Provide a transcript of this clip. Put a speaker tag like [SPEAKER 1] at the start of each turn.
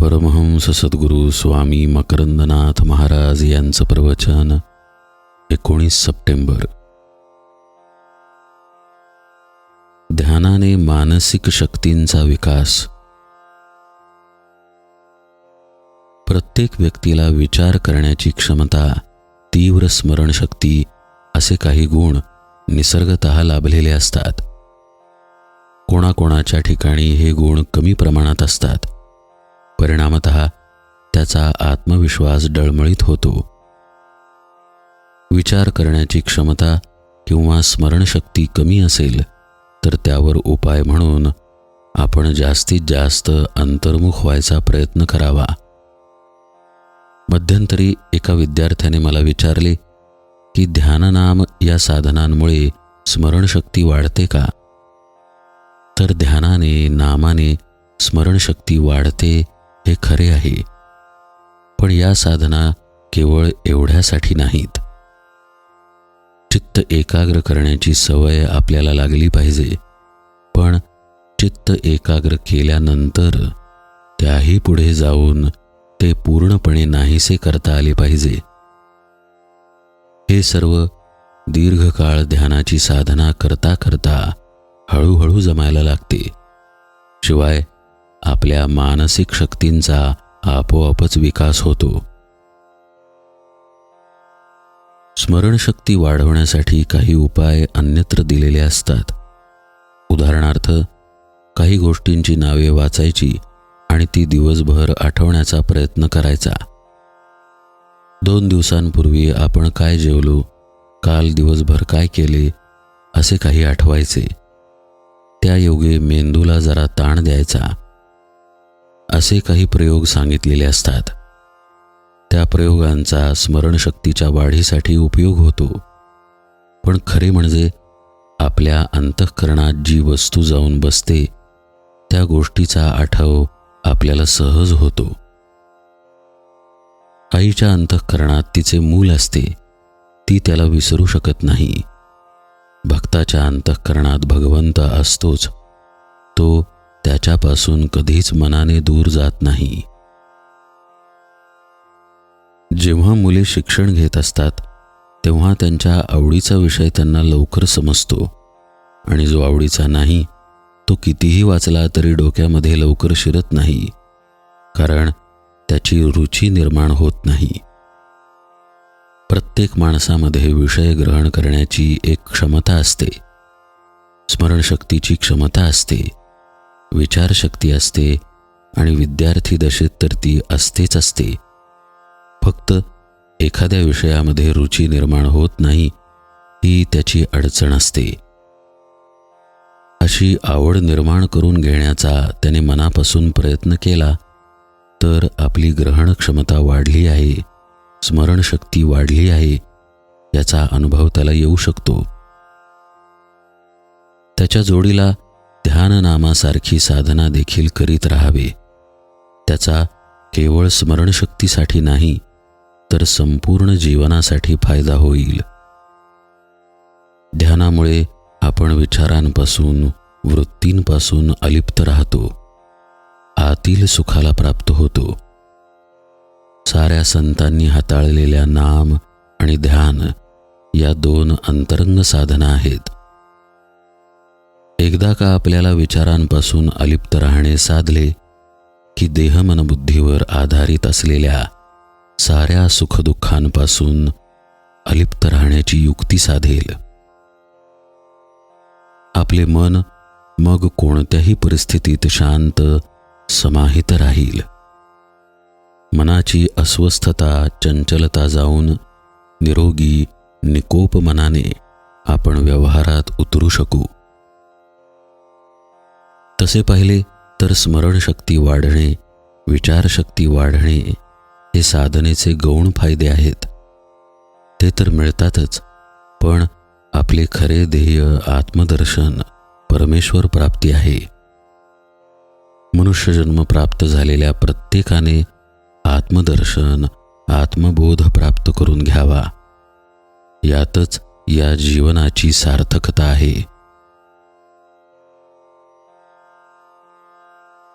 [SPEAKER 1] परमहंस सद्गुरू स्वामी मकरंदनाथ महाराज यांचं प्रवचन एकोणीस सप्टेंबर. ध्यानाने मानसिक शक्तींचा विकास. प्रत्येक व्यक्तीला विचार करण्याची क्षमता तीव्र स्मरणशक्ती असे काही गुण निसर्गत लाभलेले असतात. कोणाकोणाच्या ठिकाणी हे गुण कमी प्रमाणात असतात. परिणामत त्याचा आत्मविश्वास डळमळीत होतो. विचार करण्याची क्षमता किंवा स्मरणशक्ती कमी असेल तर त्यावर उपाय म्हणून आपण जास्तीत जास्त अंतर्मुख व्हायचा प्रयत्न करावा. मध्यंतरी एका विद्यार्थ्याने मला विचारले की ध्याननाम या साधनांमुळे स्मरणशक्ती वाढते का? तर ध्यानाने नामाने स्मरणशक्ती वाढते हे खरे आहे. पण या साधना केवळ एवढ्यासाठी नाहीत. चित्त एकाग्र करण्याची सवय आपल्याला लागली पाहिजे. पण चित्त एकाग्र केल्यानंतर त्याही पुढे जाऊन ते पूर्णपणे नाहीसे करता आले पाहिजे. हे सर्व दीर्घकाळ ध्यानाची साधना करता करता हळूहळू जमायला लागते. शिवाय आपल्या मानसिक शक्तींचा आपोआपच विकास होतो. स्मरणशक्ती वाढवण्यासाठी काही उपाय अन्यत्र दिलेले असतात. उदाहरणार्थ काही गोष्टींची नावे वाचायची आणि ती दिवसभर आठवण्याचा प्रयत्न करायचा. दोन दिवसांपूर्वी आपण काय जेवलो काल दिवसभर काय केले असे काही आठवायचे. त्यायोगे मेंदूला जरा ताण द्यायचा. असे काही प्रयोग सांगितलेले असतात. त्या प्रयोगांचा स्मरणशक्तीच्या वाढीसाठी उपयोग होतो. पण खरे म्हणजे आपल्या अंतःकरणात जी वस्तू जाऊन बसते त्या गोष्टीचा आठव आपल्याला सहज होतो. आईच्या अंतःकरणात तिचे मूल असते ती त्याला विसरू शकत नाही. भक्ताच्या अंतःकरणात भगवंत असतोच तो त्याच्यापासून कधीच मनाने दूर जात नाही. जेव्हा मुले शिक्षण घेत असतात तेव्हा त्यांच्या आवडीचा विषय त्यांना लवकर समजतो. आणि जो आवडीचा नाही तो कितीही वाचला तरी डोक्यामध्ये लवकर शिरत नाही. कारण त्याची रुची निर्माण होत नाही. प्रत्येक माणसामध्ये विषय ग्रहण करण्याची एक क्षमता असते. स्मरणशक्तीची क्षमता असते. विचारशक्ती असते आणि विद्यार्थी दशेत तर ती असतेच असते. फक्त एखाद्या विषयामध्ये रुची निर्माण होत नाही ही त्याची अडचण असते. अशी आवड निर्माण करून घेण्याचा त्याने मनापासून प्रयत्न केला तर आपली ग्रहण क्षमता वाढली आहे स्मरणशक्ती वाढली आहे याचा अनुभव त्याला येऊ शकतो. त्याच्या जोडीला ध्याननामासारखी साधना देखील करीत राहावे. त्याचा केवळ स्मरणशक्तीसाठी नाही तर संपूर्ण जीवनासाठी फायदा होईल. ध्यानामुळे आपण विचारांपासून वृत्तींपासून अलिप्त राहतो. आतील सुखाला प्राप्त होतो. साऱ्या संतांनी हाताळलेल्या नाम आणि ध्यान या दोन अंतरंग साधना आहेत. एकदा का आपल्याला विचारांपासून अलिप्त राहणे साधले की देहमनबुद्धीवर आधारित असलेल्या साऱ्या सुखदुःखांपासून अलिप्त राहण्याची युक्ती साधेल. आपले मन मग कोणत्याही परिस्थितीत शांत समाहित राहील. मनाची अस्वस्थता चंचलता जाऊन निरोगी निकोप मनाने आपण व्यवहारात उतरू शकू. तसे पाहिले तर स्मरणशक्ती वाढणे विचारशक्ती वाढणे हे साधनेचे गौण फायदे आहेत. ते तर मिळतातच पण आपले खरे ध्येय आत्मदर्शन परमेश्वर प्राप्ती आहे. मनुष्यजन्म प्राप्त झालेल्या प्रत्येकाने आत्मदर्शन आत्मबोध प्राप्त करून घ्यावा. यातच या जीवनाची सार्थकता आहे.